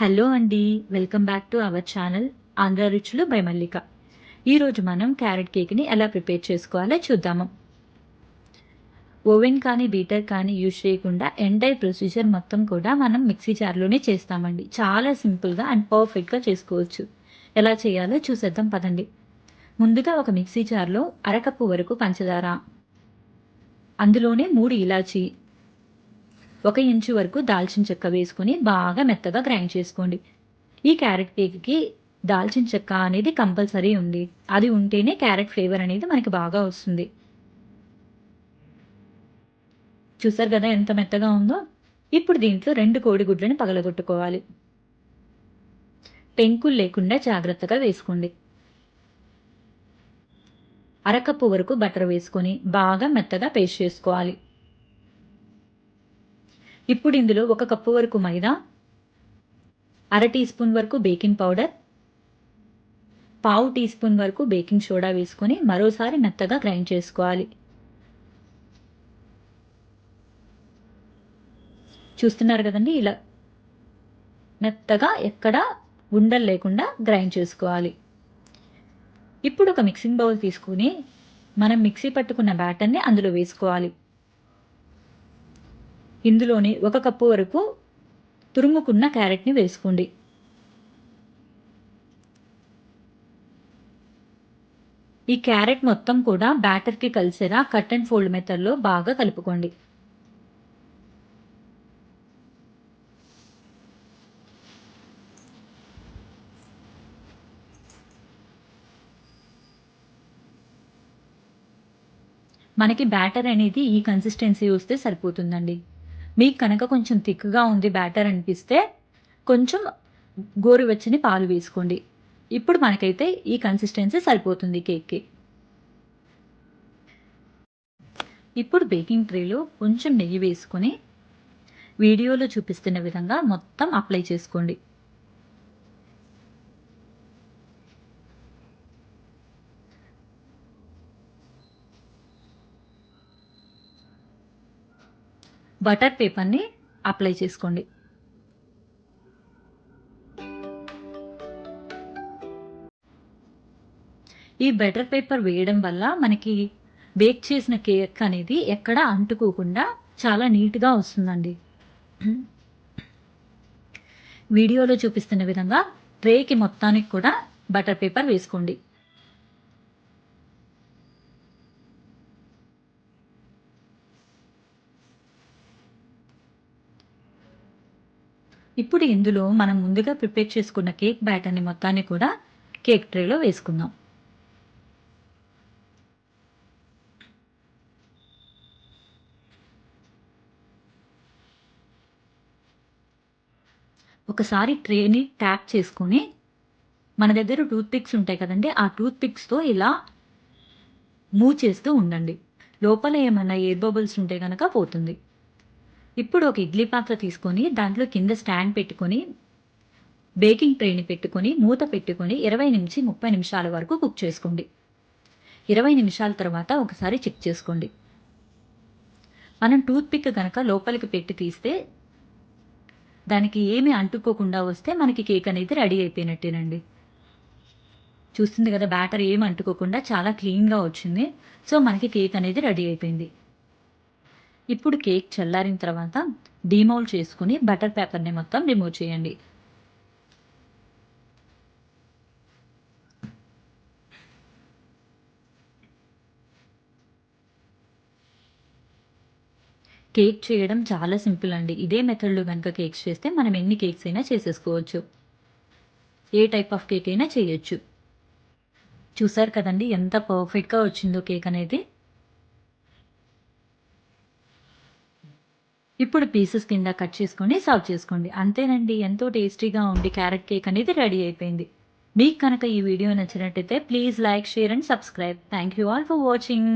Hello అండి welcome back to our channel Andhra Ruchulu by Mallika. ఈరోజు మనం carrot కేక్ని ఎలా ప్రిపేర్ చేసుకోవాలో చూద్దాము. ఓవెన్ కానీ బీటర్ కానీ యూజ్ చేయకుండా ఎంటైర్ ప్రొసీజర్ మొత్తం కూడా మనం మిక్సీ జార్లోనే చేస్తామండి. చాలా సింపుల్గా అండ్ పర్ఫెక్ట్గా చేసుకోవచ్చు. ఎలా చేయాలో చూసేద్దాం పదండి. ముందుగా ఒక మిక్సీ జార్లో అరకప్పు వరకు పంచదార. అందులోనే మూడు ఇలాచీ ఒక ఇంచు వరకు దాల్చిన చెక్క వేసుకొని బాగా మెత్తగా గ్రైండ్ చేసుకోండి. ఈ క్యారెట్ కేక్కి దాల్చిన చెక్క అనేది కంపల్సరీ ఉంది. అది ఉంటేనే క్యారెట్ ఫ్లేవర్ అనేది మనకి బాగా వస్తుంది. చూసారు కదా ఎంత మెత్తగా ఉందో? ఇప్పుడు దీంట్లో రెండు కోడిగుడ్లను పగలగొట్టుకోవాలి. పెంకులు లేకుండా జాగ్రత్తగా వేసుకోండి. అరకప్పు వరకు బటర్ వేసుకొని బాగా మెత్తగా పేస్ట్ చేసుకోవాలి. ఇప్పుడు ఇందులో ఒక కప్పు వరకు మైదా అర టీ స్పూన్ వరకు బేకింగ్ పౌడర్ పావు టీ స్పూన్ వరకు బేకింగ్ సోడా వేసుకొని మరోసారి మెత్తగా గ్రైండ్ చేసుకోవాలి. చూస్తున్నారు కదండి? ఇలా మెత్తగా ఎక్కడ ఉండలు లేకుండా గ్రైండ్ చేసుకోవాలి. ఇప్పుడు ఒక మిక్సింగ్ బౌల్ తీసుకుని మనం మిక్సీ పట్టుకున్న బ్యాటర్ని అందులో వేసుకోవాలి. ఇందులోని ఒక కప్పు వరకు తురుముకున్న క్యారెట్ని వేసుకోండి. ఈ క్యారెట్ మొత్తం కూడా బ్యాటర్కి కలిసేలా కట్ అండ్ ఫోల్డ్ మెథడ్లో బాగా కలుపుకోండి. మనకి బ్యాటర్ అనేది ఈ కన్సిస్టెన్సీ వస్తే సరిపోతుందండి. మీకు కనుక కొంచెం థిక్గా ఉంది బ్యాటర్ అనిపిస్తే కొంచెం గోరువెచ్చని పాలు వేసుకోండి. ఇప్పుడు మనకైతే ఈ కన్సిస్టెన్సీ సరిపోతుంది కేక్కి ఇప్పుడు బేకింగ్ ట్రేలో కొంచెం నెయ్యి వేసుకొని వీడియోలో చూపిస్తున్న విధంగా మొత్తం అప్లై చేసుకోండి. బటర్ పేపర్ని అప్లై చేసుకోండి. ఈ బటర్ పేపర్ వేయడం వల్ల మనకి బేక్ చేసిన కేక్ అనేది ఎక్కడ అంటుకోకుండా చాలా నీట్గా వస్తుందండి. వీడియోలో చూపిస్తున్న విధంగా ట్రేకి మొత్తానికి కూడా బటర్ పేపర్ వేసుకోండి. ఇప్పుడు ఇందులో మనం ముందుగా ప్రిపేర్ చేసుకున్న కేక్ బ్యాటర్ని మొత్తాన్ని కూడా కేక్ ట్రేలో వేసుకుందాం. ఒకసారి ట్రేని ట్యాప్ చేసుకొని మన దగ్గర టూత్ పిక్స్ ఉంటాయి కదండి ఆ టూత్ పిక్స్తో ఇలా మూవ్ చేస్తూ ఉండండి. లోపల ఏమన్నా ఎయిర్ బబుల్స్ ఉంటే కనుక పోతుంది. ఇప్పుడు ఒక ఇడ్లీ పాత్ర తీసుకొని దాంట్లో కింద స్టాండ్ పెట్టుకొని బేకింగ్ ట్రేని పెట్టుకొని మూత పెట్టుకొని ఇరవై నుంచి ముప్పై నిమిషాల వరకు కుక్ చేసుకోండి. ఇరవై నిమిషాల తర్వాత ఒకసారి చెక్ చేసుకోండి. మనం టూత్ పిక్ కనుక లోపలికి పెట్టి తీస్తే దానికి ఏమి అంటుకోకుండా వస్తే మనకి కేక్ అనేది రెడీ అయిపోయినట్టేనండి. చూస్తుంది కదా బ్యాటర్ ఏమి అంటుకోకుండా చాలా క్లీన్గా వచ్చింది. సో మనకి కేక్ అనేది రెడీ అయిపోయింది. ఇప్పుడు కేక్ చల్లారిన తర్వాత డీమౌల్ చేసుకుని బటర్ పేపర్ని మొత్తం రిమూవ్ చేయండి. కేక్ చేయడం చాలా సింపుల్ అండి. ఇదే మెథడ్లో కనుక కేక్స్ చేస్తే మనం ఎన్ని కేక్స్ అయినా చేసేసుకోవచ్చు. ఏ టైప్ ఆఫ్ కేక్ అయినా చేయొచ్చు. చూసారు కదండి ఎంత పర్ఫెక్ట్గా వచ్చిందో కేక్ అనేది? ఇప్పుడు పీసెస్ కింద కట్ చేసుకొని సర్వ్ చేసుకోండి. అంతేనండి ఎంతో టేస్టీగా ఉండి క్యారెట్ కేక్ అనేది రెడీ అయిపోయింది. మీకు కనుక ఈ వీడియో నచ్చినట్టయితే please like share and subscribe. Thank you all for watching.